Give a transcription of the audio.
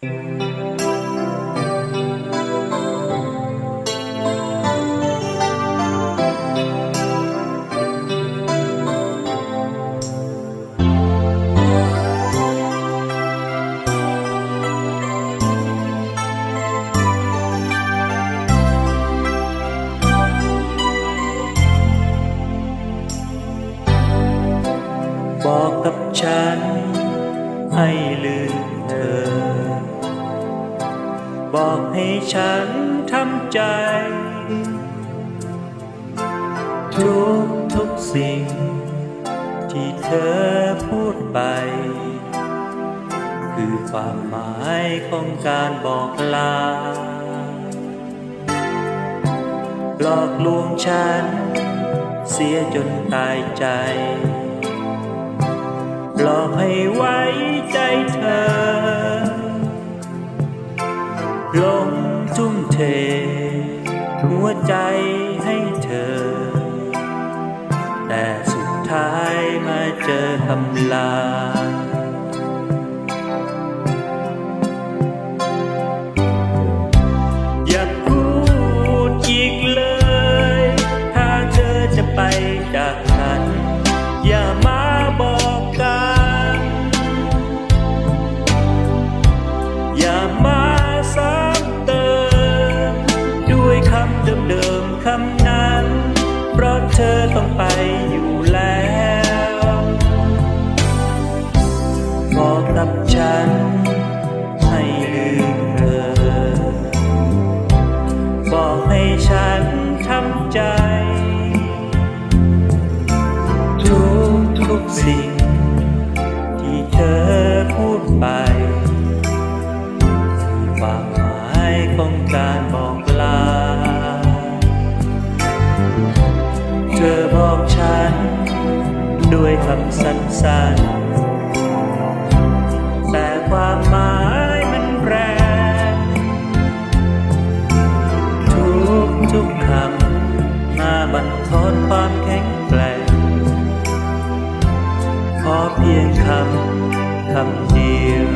บอ ใจ ทุกทุกสิ่ง ที่เธอพูดไป คือความหมายของการบอกลา หลอกลวงฉัน เสียจนตายใจ หลอกให้ไว้ใจเธอ ลงทุ่มเท วใจให้เธอ แต่สุดท้ายมาเจอคำลาอย่าำนั้น เพราะเธอต้องไปอยู่แล้วบอกกับฉัน ให้ลืมเธอ บอกให้ฉันทำใจ ทุกทุกสิ่ง ที่เธอพูดไปความหมายของการบอก ด้วยคำสั้นๆ แต่ความหมายมันแรงทุกทุกคำมาบันทอนความแข็งแกร่งขอเพียงคำคำเดียว